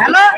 Hello?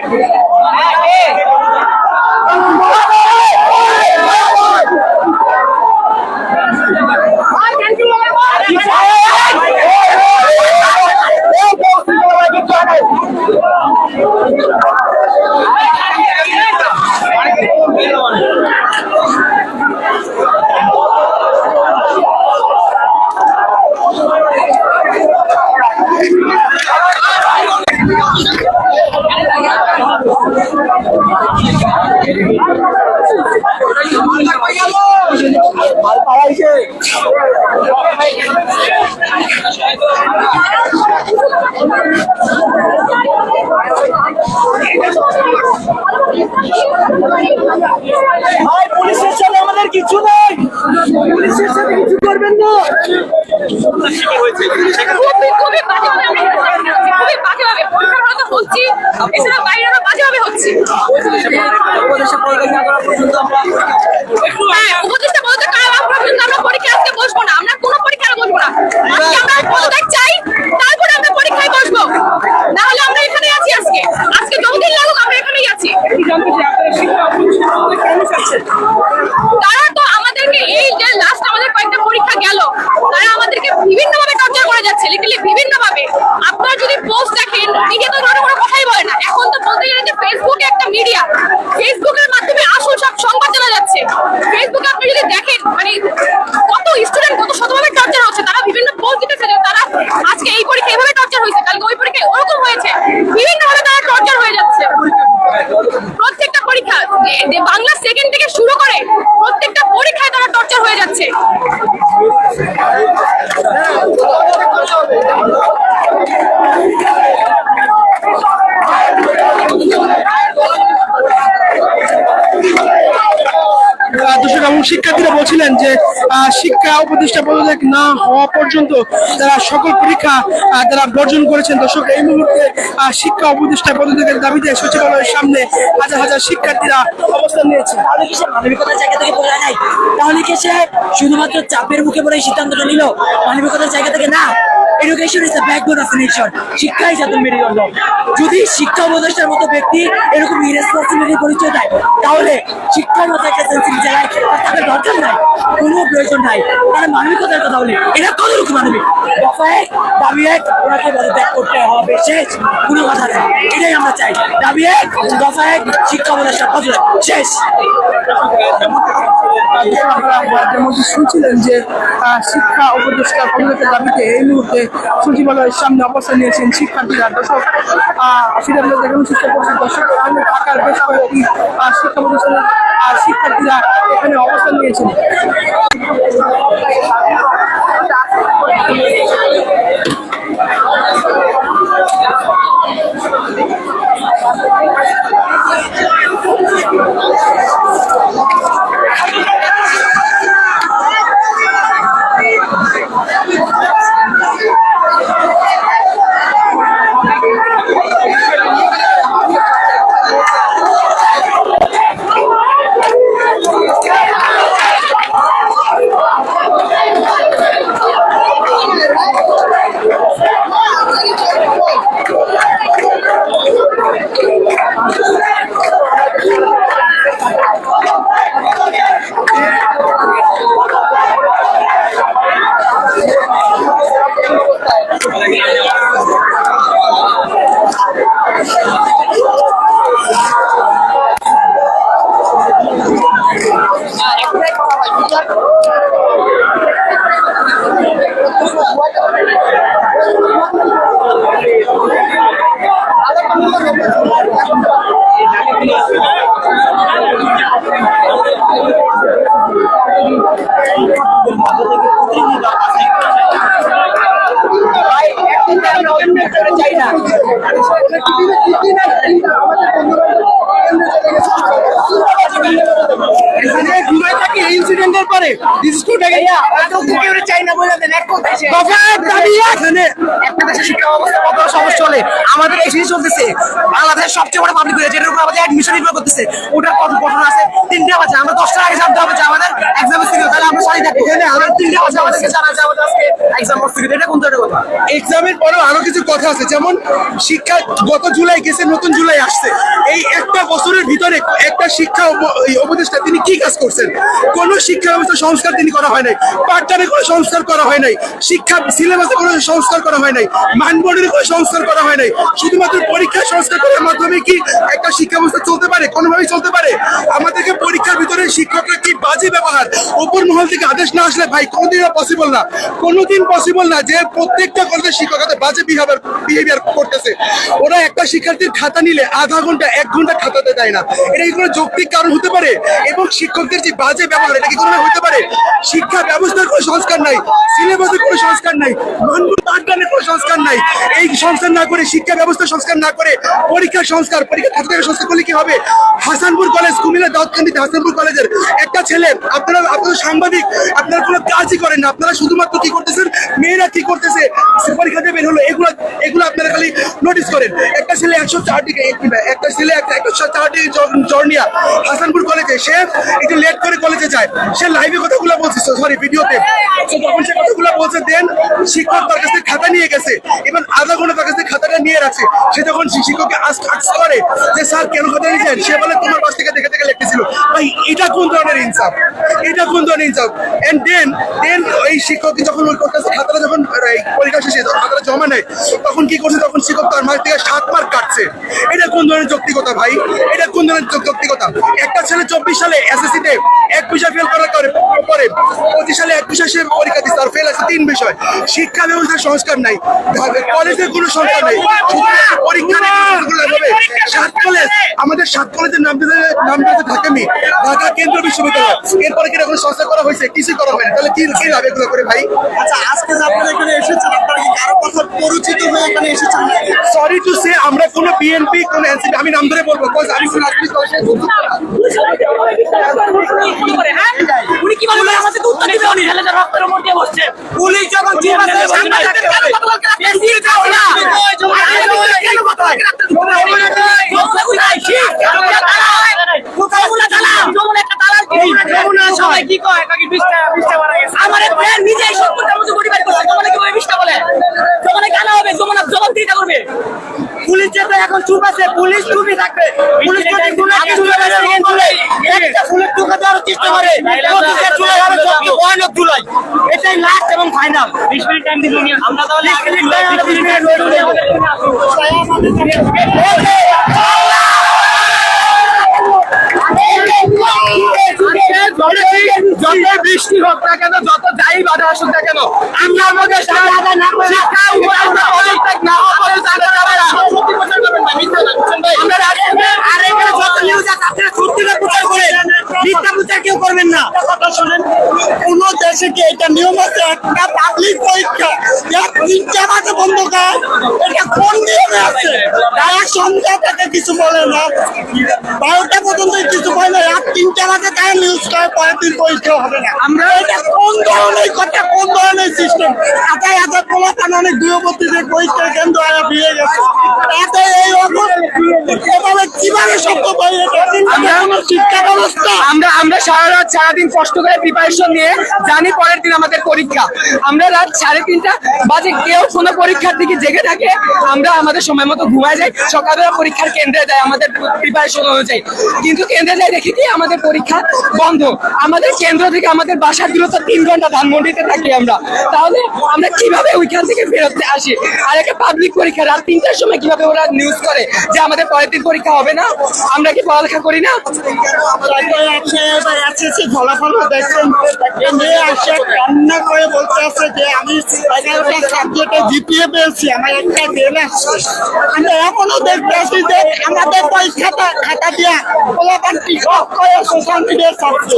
ভাই পুলিশের সাথে আমাদের কিছু নেই। পুলিশের সাথে কিছু করবেন না। হচ্ছি, খুবই বাজেভাবে পরীক্ষার হলে তো হচ্ছি এছাড়া বাইরে আরও বাজেভাবে হচ্ছি হ্যাঁ উপদেষ্টা বলতে কারা পর্যন্ত আমরা পরীক্ষা আজকে বসবো না আমরা কোনো পরীক্ষায় বসবো না আজকে আমরা পদত্যাগ চাই তারপরে আমরা পরীক্ষায় বসবো না হলে আমরা এখানে আছি আজকে আজকে যতদিন লাগুক আমরা এখানেই আছি তারা তো আমাদেরকে এই যে লাস্ট আমাদের কয়েকটা পরীক্ষা গেল তারা আমাদেরকে বিভিন্ন ভাবে টর্চার করে যাচ্ছে লিটারালি বিভিন্ন ভাবে আপনারা যদি পোস্ট দেখেন মিডিয়া তো ধরো কোনো কথাই বলে না এখন তো বলতে গেলে যে ফেসবুকে একটা মিডিয়া ফেসবুকের মাধ্যমে আসল সব সংবাদ জানা যাচ্ছে ফেসবুকে আপনি যদি দেখেন মানে কত স্টুডেন্ট কত শতভাবে টর্চার হচ্ছে তারা বিভিন্ন পোস্ট দিতেছে যে তারা আজকে এই পরীক্ষা এইভাবে টর্চার হয়েছে কালকে ওই পরীক্ষায় ওরকম হয়েছে বিভিন্ন ভাবে তারা টর্চার হয়ে যাচ্ছে প্রত্যেকটা পরীক্ষা যে- যে বাংলা সেকেন্ড থেকে শুরু করে প্রত্যেকটা পরীক্ষায় তারা টর্চার হয়ে যাচ্ছে আহ, শিক্ষার্থীরা বলছিলেন যে শিক্ষা উপদেষ্টা পদত্যাগ না হওয়া পর্যন্ত তারা সকল পরীক্ষা তারা বর্জন করেছেন। দর্শক, এই মুহূর্তে শিক্ষা উপদেষ্টা পদত্যাগের দাবিতে সচিবালয়ের সামনে হাজার হাজার শিক্ষার্থীরা অবস্থান নিয়েছে। মানবিকতার জায়গা থেকে বলে নাই? তাহলে কি সে শুধুমাত্র চাপের মুখে পড়ে সিদ্ধান্তটা নিল? মানবিকতার জায়গা থেকে না? Education is the backbone of nation শিক্ষাই জাতীয় মেরুদণ্ড যদি শিক্ষা উপদেষ্টার মতো ব্যক্তি এরকম ইরেসপন্সিবিলিটি পরিচয় দেয়, তাহলে শিক্ষার মতো একটা সেন্সিটিভ জায়গায় তাদের দরকার নাই। কোনো প্রয়োজন নাই। তারা মানবিকতার কথা বলে। এটা কতটুকু মানবিক? দফা এক দাবি এক, ওনাকে পদত্যাগ করতে হবে। শেষ কোনো কথা নেই। এটাই আমরা চাই। দাবি এক দফা এক, শিক্ষা উপদেষ্টার পদত্যাগ শেষ। আপনারা যেমন শুনছিলেন যে শিক্ষা উপদেষ্টা পদত্যাগের দাবিতে এই মুহূর্তে সচিবালয়ের সামনে অবস্থান নিয়েছেন শিক্ষার্থীরা, দর্শক সেটা আমরা দেখানোর শিক্ষা পরিষদ দর্শক ঢাকার বেশ কয়েকটি শিক্ষা প্রতিষ্ঠানের শিক্ষার্থীরা এখানে অবস্থান নিয়েছেন। করে। দিস ইজ টুডে চাই না বলে দেন এক কথায় এখানে একটা দেশের শিক্ষা ব্যবস্থা কত সমস্যা হলে। আমাদের এই জিনিস চলতেছে। বাংলাদেশের সবচেয়ে বড় পাবলিক কলেজ যেটার উপর আমাদের অ্যাডমিশন নির্ভর করতেছে। ওটার কত ঘটনা আছে? তিনটা বাজে আমরা দশটার আগে জানতে হবে যে আমাদের এক্সাম ছিল তাহলে আমরা সারি থাকি এখানে তিনটা বাজে আমাদেরকে জানা যে আমাদের আজকে এক্সাম ছিল এটা কোন ধরনের কথা? এক্সামের পরেও আরও কিছু কথা আছে। যেমন শিক্ষা গত জুলাই গেছে নতুন জুলাই আসছে। এই একটা বছরের ভিতরে একটা শিক্ষা এই উপদেষ্টা তিনি কি কাজ করছেন? কোন শিক্ষা ব্যবস্থা সংস্কার তিনি করা হয় নাই। পাঠদানে কোনো সংস্কার করা হয় নাই। শিক্ষা সিলেবাসে কোনো সংস্কার করা হয় নাই। মানবন্ডের কোনো সংস্কার করা হয় নাই। শুধুমাত্র পরীক্ষা সংস্কার করার মাধ্যমে কি একটা শিক্ষা ব্যবস্থা চলতে পারে? কোনোভাবেই চলতে পারে। আমাদেরকে পরীক্ষার ভিতরে শিক্ষকরা কি বাজে ব্যবহার? উপর মহল থেকে আদেশ না আসলে ভাই কোনোদিন পসিবল না। কোনোদিন পসিবল না যে প্রত্যেকটা কলেজের শিক্ষক হাতে বাজে বিহেভিয়ার বিহেভিয়ার করতেছে। ওরা একটা শিক্ষার্থীর খাতা নিলে আধা ঘণ্টা, এক ঘণ্টা খাতাতে দেয় না। এটা কি কোনো যৌক্তিক কারণ হতে পারে? এবং শিক্ষকদের যে বাজে ব্যবহার, এটা কি কোনো হতে পারে। শিক্ষা ব্যবস্থার কোনো সংস্কার নাই, সিলেবাসের কোনো সংস্কার নাই মানব পাঠদানের কোনো সংস্কার নাই। এই সংস্কার না করে শিক্ষা ব্যবস্থা সংস্কার না করে পরীক্ষার সংস্কার পরীক্ষা খাতার সংস্কার করলে কি হবে? হাসানপুর কলেজ, কুমিল্লা দাউদকান্দিতে হাসানপুর কলেজের একটা ছেলে, আপনারা আপনারা সাংবাদিক, আপনারা কোনো কাজই করেন না। আপনারা শুধুমাত্র কি করতেছেন? মেয়েরা কি করতেছে? পরীক্ষা দিয়ে বের হলো। এগুলো এগুলো আপনারা খালি নোটিস করেন। একটা ছেলে একশো চারটি একটা ছেলে একটা, একশো চারটি জর্নিয়া। হাসানপুর কলেজে সে একটু লেট করে কলেজে যায়। সে লাইভে কথাগুলো বলছে সরি ভিডিওতে তখন সে কথাগুলো বলছে, দেন শিক্ষক তার কাছে খাতা নিয়ে গেছে এবং আধা ঘণ্টা তার কাছে খাতাটা নিয়ে রাখছে। সে যখন শিক্ষককে আস্ক আস্ক করে যে, স্যার, কেন খাতা নিয়েছেন সে বলে, তোমার পাশ থেকে দেখে দেখে লিখতেছিল। ভাই, এটা কোন ধরনের ইনসাফ এটা কোন ধরনের ইনসাফ এন্ড দেন দেন এই শিক্ষক যখন ওই করতেছে খাতাটা যখন পরীক্ষা শেষে খাতাটা জমা নেয়, তখন কি করছে? তখন শিক্ষক তার মার্ক থেকে সাত মার্ক কাটছে। কোন ধরনের যৌক্তিকতা ভাই? এটা কোন ধরনের যৌক্তিকতা? একটা ছেলে চব্বিশ সালে এসএসসি তে এক বিষয় ফেল করার পরে পঁচিশ সালে এক বিষয় সে পরীক্ষা দিচ্ছে আর ফেল আছে তিন বিষয়। শিক্ষা ব্যবস্থার সংস্কার নাই কলেজের কোনো সংস্কার নাই পরীক্ষা হবে সাত কলেজ আমাদের সাত কলেজের নাম দিতে নাম দিতে ঢাকা কেন্দ্রীয় বিশ্ববিদ্যালয়। এরপরে কি কোনো সংস্কার করা হয়েছে? কিছু করা হয়নি। তাহলে কি কি লাভ এগুলো করে ভাই? আচ্ছা আজকে যে আপনারা এখানে এসেছেন আপনারা কি কারও কথা পরিচিত হয়ে এখানে এসেছেন সরি টু সে আমরা কোনো বিএনপি কোনো এনসিপি আমি নাম ধরে বলব because আমি যুক্ত উনি কি বলে আমাদের উত্তর দিবে উনি যা রক্তের উপর দিয়ে বসছে। পুলিশ যখন করে সামনে থাকতে হবে। বেশি যাও না কেন কথা হয়? সবাই কি কয় আমার ফ্রেন্ড নিজে এই সত্তরটার মধ্যে পরিবার করছে তোমার কীভাবে বিশটা বলে তোমার কেন হবে তোমার জবাব দিতে করবে পুলিশ যেটা এখন চুপ আছে পুলিশ চুপই থাকবে পুলিশ যদি কোনো একটা চুলে বেড়ে সেকেন্ড চুলে একটা ফুলের টুকা দেওয়ার চেষ্টা করে ভয়ানক চুলাই এটাই লাস্ট এবং ফাইনাল বিশ মিনিট টাইম দিল আমরা তাহলে বিশ মিনিট ওয়েট যত বৃষ্টি হোক না কেন যত যাই বাধা আসুক না কেন আমরা আমাদের শিক্ষা না পর্যন্ত আমরা যাব না। আমরা রাজনীতি- আর এখানে যত নিউজ আছে আপনারা সত্যিটা প্রচার করেন মিথ্যা প্রচার কেউ করবেন না কথা শোনেন কোন দেশে কি এটা নিয়ম আছে? একটা পাবলিক পরীক্ষা। যা তিনটা মাসে বন্ধ কর এটা কোন নিয়মে আছে? তারা সন্ধ্যা থেকে কিছু বলে না। বারোটা পর্যন্ত কিছু বলে না। রাত তিনটা মাসে তারা নিউজ করে পরের দিন পরীক্ষা হবে না। আমরা এটা কোন ধরনের কথা? আমরা সারা রাত, সারাদিন কষ্ট করে প্রিপারেশন নিয়ে জানি পরের দিন আমাদের পরীক্ষা। আমরা রাত সাড়ে তিনটা বাজে, কেউ কোনো পরীক্ষার দিকে জেগে থাকে। আমরা আমাদের সময় মতো ঘুমায় যাই। সকালবেলা পরীক্ষার কেন্দ্রে যাই আমাদের প্রিপারেশন অনুযায়ী। কিন্তু কেন্দ্রে যাই দেখি কি আমাদের পরীক্ষা বন্ধ। আমাদের কেন্দ্র থেকে আমাদের বাসার দূরত্ব তিন ঘণ্টা ধানমন্ডিতে থাকি। আমরা তাহলে আমরা কীভাবে ওইখান থেকে ফেরত আসি আর একটা পাবলিক পরীক্ষা রাত তিনটার সময় কীভাবে ওরা নিউজ করে যে আমাদের পরের দিন পরীক্ষা হবে না আমরা কি পড়ালেখা করি না ফলাফল দেখছেন কান্না করে বলতে আছে যে আমি এগারোটা সাবজেক্টে জিপিএ পেয়েছি আমার একটা ফেল আসছে আমরা এমনও দেখতে আসি যে আমাদের পরীক্ষাটা খাতা দিয়া পোলাপান টিকটক করে সোশ্যাল মিডিয়ার ছাত্র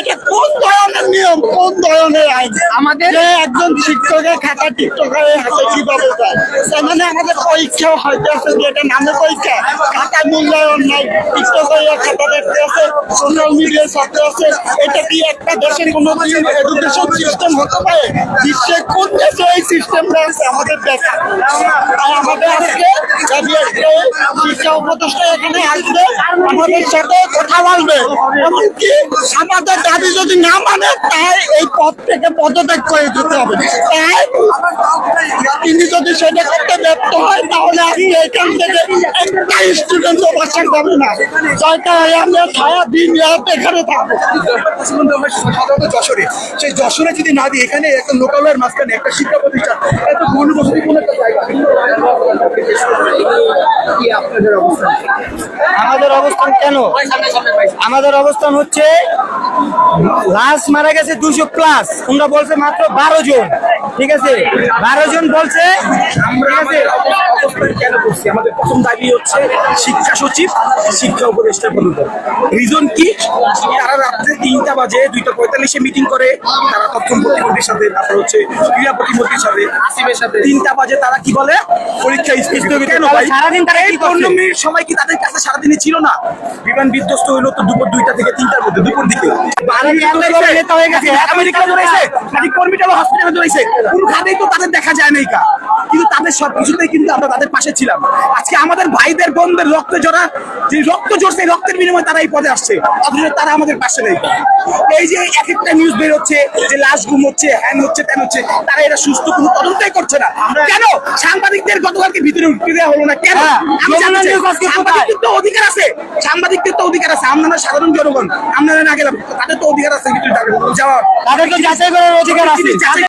এটা কোন ধরনের নিয়ম কোন ধরনের আইন? আমাদের একজন শিক্ষকের খাতা টিকটকারের হাতে কীভাবে যায়? মানে আমাদের পরীক্ষাও হয়তো আছে যে এটা নামে পরীক্ষা। খাতা মূল্যায়ন নাই টিকটকারের খাতা দেখতে আছে সোশ্যাল মিডিয়ায় ছাত্র আছে এটা কি একটা দেশের কোনো এডুকেশন সিস্টেম হতে পারে? বিশ্বের কোন দেশে এই সিস্টেমটা আছে আমাদের দেখা। আর আমাদের আজকে শিক্ষা উপদেষ্টা এখানে আসবে, আমাদের সাথে কথা বলবে। এমনকি আমাদের দাবি যদি না মানে তাই এই পদ থেকে পদত্যাগ করে দিতে হবে। তাই তিনি যদি সেটা করতে ব্যর্থ হয়, তাহলে আজকে এখান থেকে একটা স্টুডেন্ট বাসা পাবে না। যাইটা আমরা সারা দিন রাত এখানে থাকব। যশোরে। সেই যশোরে যদি না দিই এখানে একটা লোকালয়ের মাঝখানে একটা শিক্ষা প্রতিষ্ঠান এত ঘনবসতিপূর্ণ একটা জায়গা। আপনাদের অবস্থা? আমাদের অবস্থান কেন? আমাদের অবস্থান হচ্ছে লাস্ট মারা গেছে দুশো প্লাস তোমরা বলছে মাত্র বারো জন। ঠিক আছে? বারো জন বলছে আমাদের কেন করছি? আমাদের প্রথম দাবি হচ্ছে শিক্ষা সচিব শিক্ষা উপদেষ্টা পদত্যাগ। রিজন কি? তারা রাত্রে তিনটা বাজে দুইটা পঁয়তাল্লিশে মিটিং করে তারা তথ্য প্রতিমন্ত্রীর সাথে তারপর হচ্ছে ক্রীড়া প্রতিমন্ত্রীর সাথে আসিফের সাথে। তিনটা বাজে তারা কি বলে? পরীক্ষা স্থগিত কেন ভাই। সারাদিন তারা এই পনেরো মিনিট সময় কি তাদের কাছে সারাদিনে ছিল না? বিমান বিধ্বস্ত হইল তো দুপুর দুইটা থেকে তিনটার মধ্যে দুপুর দিকে। এত বড় নেতা গেছে, এত আমেরিকায় দৌড়াইছে নাকি কর্মীটা হসপিটালে দৌড়াইছে কোনো খাতেই তো তাদের দেখা যায় নাই কা কিন্তু তাদের সব কিছুতেই কিন্তু আমরা তাদের পাশে ছিলাম। আজকে আমাদের ভাইদের বোনদের রক্তে জড়া যে রক্ত জড়ছে রক্তের বিনিময়ে তারা এই পদে আসছে। অথচ তারা আমাদের পাশে নেই। এই যে এক একটা নিউজ বের হচ্ছে যে লাশ গুম হচ্ছে হ্যান হচ্ছে তেন হচ্ছে তারা এটা সুস্থ কোনো তদন্তই করছে না। কেন? সাংবাদিকদের গতকালকে ভিতরে উঠতে দেওয়া হলো না। কেন? হ্যাঁ? সাংবাদিকদের তো অধিকার আছে। সাংবাদিকদের তো অধিকার আছে। আমরা সাধারণ জনগণ আমরা না গেলাম তাদের তো অধিকার আছে ভিতরে যাওয়ার। তাদের তো যাচাই করার অধিকার আছে।